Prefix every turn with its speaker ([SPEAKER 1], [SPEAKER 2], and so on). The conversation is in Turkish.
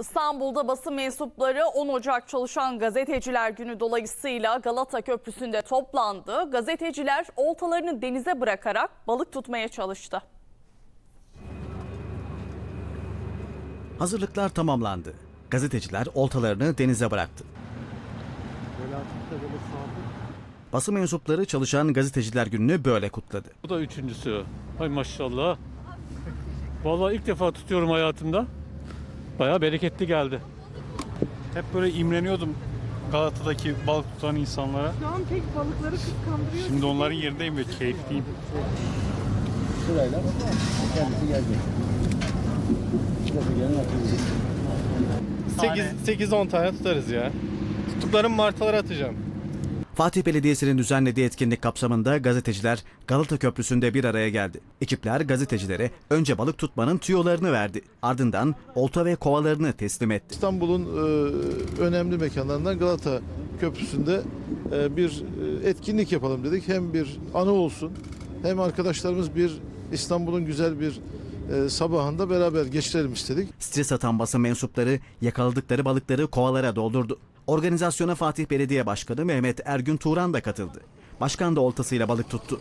[SPEAKER 1] İstanbul'da basın mensupları 10 Ocak Çalışan Gazeteciler Günü dolayısıyla Galata Köprüsü'nde toplandı. Gazeteciler oltalarını denize bırakarak balık tutmaya çalıştı.
[SPEAKER 2] Hazırlıklar tamamlandı. Gazeteciler oltalarını denize bıraktı. Basın mensupları çalışan gazeteciler gününü böyle kutladı.
[SPEAKER 3] Bu da üçüncüsü. Hay maşallah. Vallahi ilk defa tutuyorum hayatımda. Bayağı bereketli geldi.
[SPEAKER 4] Hep böyle imreniyordum Galata'daki balık tutan insanlara.
[SPEAKER 5] Şu an pek balıkları kıskandırıyor.
[SPEAKER 4] Şimdi onların yerindeyim ve keyifliyim.
[SPEAKER 6] Sırayla kendisi gelecek. Gezegenin akıbı.
[SPEAKER 7] 8-10 tane tutarız ya. Tuttuklarım martalara atacağım.
[SPEAKER 2] Fatih Belediyesi'nin düzenlediği etkinlik kapsamında gazeteciler Galata Köprüsü'nde bir araya geldi. Ekipler gazetecilere önce balık tutmanın tüyolarını verdi. Ardından olta ve kovalarını teslim etti.
[SPEAKER 8] İstanbul'un e, önemli mekanlarından Galata Köprüsü'nde e, bir e, etkinlik yapalım dedik. Hem bir anı olsun hem arkadaşlarımız bir İstanbul'un güzel bir e, sabahında beraber geçirelim istedik.
[SPEAKER 2] Stres atan basın mensupları yakaladıkları balıkları kovalara doldurdu. Organizasyona Fatih Belediye Başkanı Mehmet Ergün Turan da katıldı. Başkan da oltasıyla balık tuttu.